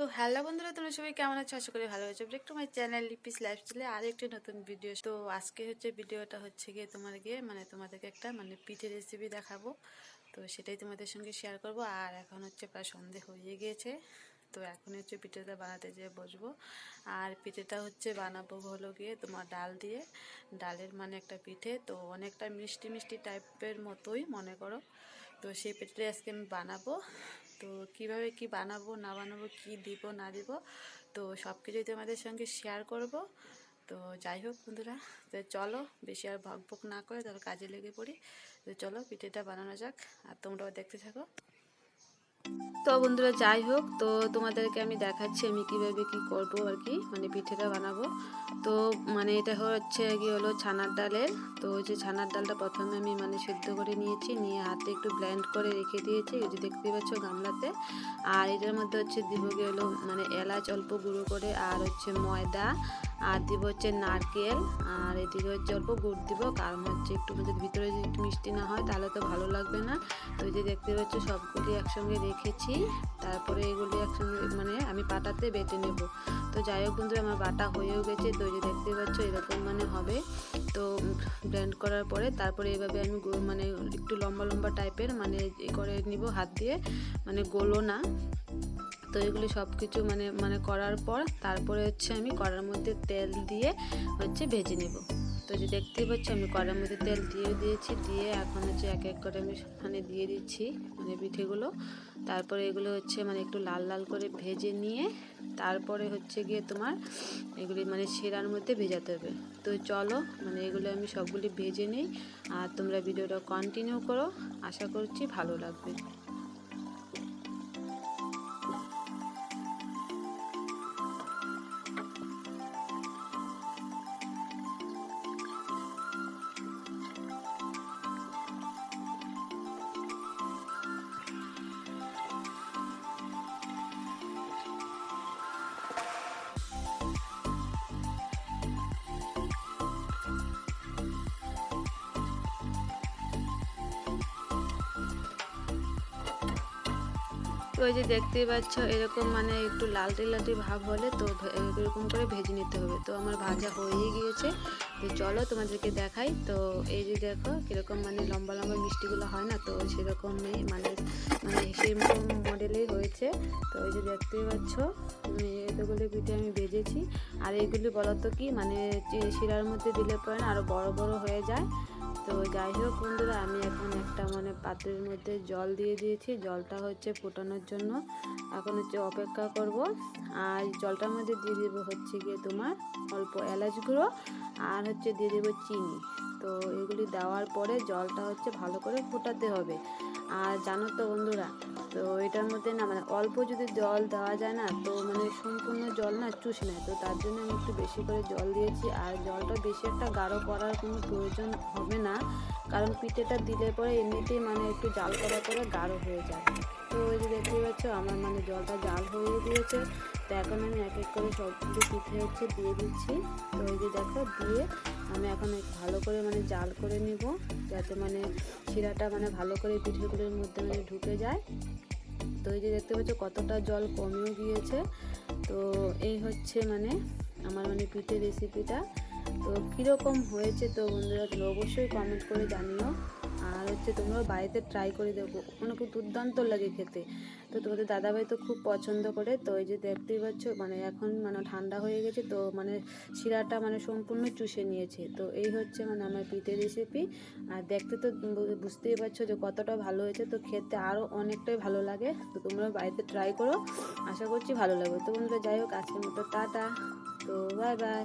তো হ্যালো বন্ধুরা, তোমরা সবাই কেমন আছো? আশা করি ভালো আছো। Break to my channel Lipi's লাইফস্টাইলে আর একটি নতুন ভিডিও তো আজকে হচ্ছে ভিডিওটা হচ্ছে গিয়ে তোমার গিয়ে মানে তোমাদেরকে একটা মানে পিঠে রেসিপি দেখাবো। তো সেটাই তোমাদের সঙ্গে শেয়ার করব। আর এখন হচ্ছে প্রায় সন্ধে হয়ে গিয়েছে। তো এখন হচ্ছে পিঠেটা বানাতে যেয়ে বসবো। আর পিঠেটা হচ্ছে বানাবো হলো গিয়ে তোমার ডাল দিয়ে। ডালের মানে একটা পিঠে, তো অনেকটা মিষ্টি মিষ্টি টাইপের মতোই মনে করো। তো সেই পিঠেটা আজকে আমি বানাবো। তো কীভাবে কি বানাবো, না বানাবো, কি দিব, না দিব, তো সব কিছুই তোমাদের সঙ্গে শেয়ার করব। তো যাই হোক বন্ধুরা, তো চলো বেশি আর ভক ভক না করে তাহলে কাজে লেগে পড়ি। তো চলো পিঠেটা বানানো যাক, আর তোমরাও দেখতে থাকো। তো বন্ধুরা যাই হোক, তো তোমাদেরকে আমি দেখাচ্ছি আমি কীভাবে কি করব আর কি মানে পিঠেটা বানাবো। তো মানে এটা হচ্ছে কি হলো ছানার ডালের, তো ওই যে ছানার ডালটা প্রথমে আমি মানে সেদ্ধ করে নিয়েছি, নিয়ে হাতে একটু ব্ল্যান্ড করে রেখে দিয়েছি, এই যে দেখতে পাচ্ছ গামলাতে। আর এটার মধ্যে হচ্ছে দিব হলো মানে এলাচ অল্প গুঁড়ো করে, আর হচ্ছে ময়দা আর দিব হচ্ছে নারকেল, আর এদিকে হচ্ছে অল্প গুড় দিব, কারণ হচ্ছে একটু যদি ভিতরে যদি মিষ্টি না হয় তাহলে তো ভালো লাগবে না। তো এই যে দেখতে পাচ্ছ সবগুলি একসঙ্গে রেখেছি, তারপরে এগুলি একসঙ্গে মানে আমি পাটাতে বেটে নেব। তো যাই হোক বন্ধুরা, আমার বাটা হয়েও গেছে, তো এই যে দেখতে পাচ্ছ এরকম মানে হবে। তো ব্লেন্ড করার পরে তারপরে এভাবে আমি মানে একটু লম্বা লম্বা টাইপের মানে করে নিব হাত দিয়ে মানে গোলো না। তো এগুলি সব কিছু মানে মানে করার পর তারপরে হচ্ছে আমি কড়ার মধ্যে তেল দিয়ে হচ্ছে ভেজে নেব। তো যে দেখতেই পাচ্ছ আমি কড়ার মধ্যে তেল দিয়ে দিয়েছি, দিয়ে এখন হচ্ছে এক এক করে আমি মানে দিয়ে দিচ্ছি মানে পিঠেগুলো। তারপরে এগুলো হচ্ছে মানে একটু লাল লাল করে ভেজে নিয়ে তারপরে হচ্ছে গিয়ে তোমার এগুলি মানে শিরার মধ্যে ভেজাতে হবে। তো চলো মানে এগুলো আমি সবগুলি ভেজে নিই আর তোমরা ভিডিওটা কন্টিনিউ করো। আশা করছি ভালো লাগবে। তো ওই যে দেখতেই পাচ্ছ, এরকম মানে একটু লালটি লালটি ভাব হলে তো এরকম করে ভেজে নিতে হবে। তো আমার ভাজা হয়েই গিয়েছে। তো চলো তোমাদেরকে দেখাই। তো এই যে দেখো, কীরকম মানে লম্বা লম্বা মিষ্টিগুলো হয় না? তো সেরকমই মানে মানে সেরকম মডেলেই হয়েছে। তো ওই যে দেখতেই পাচ্ছ এতগুলো পিঠে আমি ভেজেছি। আর এইগুলি বলতো কি মানে শিরার মধ্যে দিলে পরে না আরও বড় বড় হয়ে যায়। তো যাই হোক বন্ধুরা, আমি এখন একটা মানে পাত্রের মধ্যে জল দিয়ে দিয়েছি। জলটা হচ্ছে ফোটানোর জন্য। এখন হচ্ছে অপেক্ষা করব। আর জলটার মধ্যে দিয়ে দেবো হচ্ছে গিয়ে তোমার অল্প এলাচ গুঁড়ো আর হচ্ছে দিয়ে দেবো চিনি। তো এগুলি দেওয়ার পরে জলটা হচ্ছে ভালো করে ফোটাতে হবে। আর জানো তো বন্ধুরা, তো এটার মধ্যে না মানে অল্প যদি জল দেওয়া যায় না, তো মানে সম্পূর্ণ জল না চুষে নেয়। তো তার জন্য আমি একটু বেশি করে জল দিয়েছি। আর জলটা বেশি একটা গাঢ় করার কোনো প্রয়োজন হবে না। কারণ পিঠেটা দিলে পরে এমনিতেই মানে একটু জাল করা করে গাঢ় হয়ে যায়। তো ওই যে দেখতে পাচ্ছ, আমার মানে জলটা জাল হয়ে দিয়েছে তো এখন আমি এক এক করে সবগুলো পিঠে হচ্ছে দিয়ে দিচ্ছি। তো ওই যে দেখো, দিয়ে আমি এখন ভালো করে মানে জাল করে নিব, যাতে মানে শিরাটা মানে ভালো করে পিঠেগুলোর মধ্যে মানে ঢুকে যায়। তো এই যে দেখতে পাচ্ছ, কতটা জল কমেও গিয়েছে। তো এই হচ্ছে মানে আমার মানে পিঠের রেসিপিটা তো কীরকম হয়েছে তো বন্ধুরা, তোমরা অবশ্যই কমেন্ট করে জানিও। আর হচ্ছে তোমরাও বাড়িতে ট্রাই করে দেখো মানে খুব দুর্দান্ত লাগে খেতে। তো তোমাদের দাদাভাই তো খুব পছন্দ করে, তো এই যে দেখতেই পাচ্ছ মানে এখন মানে ঠান্ডা হয়ে গেছে, তো মানে শিরাটা মানে সম্পূর্ণ চুষে নিয়েছে। তো এই হচ্ছে মানে আমার পিঠে রেসিপি আর দেখতে তো বুঝতেই পারছ যে কতটা ভালো হয়েছে, তো খেতে আরও অনেকটাই ভালো লাগে। তো তোমরা বাড়িতে ট্রাই করো, আশা করছি ভালো লাগবে। তো বন্ধুরা যাই হোক, আজকের মতো টাটা। তো বাই বাই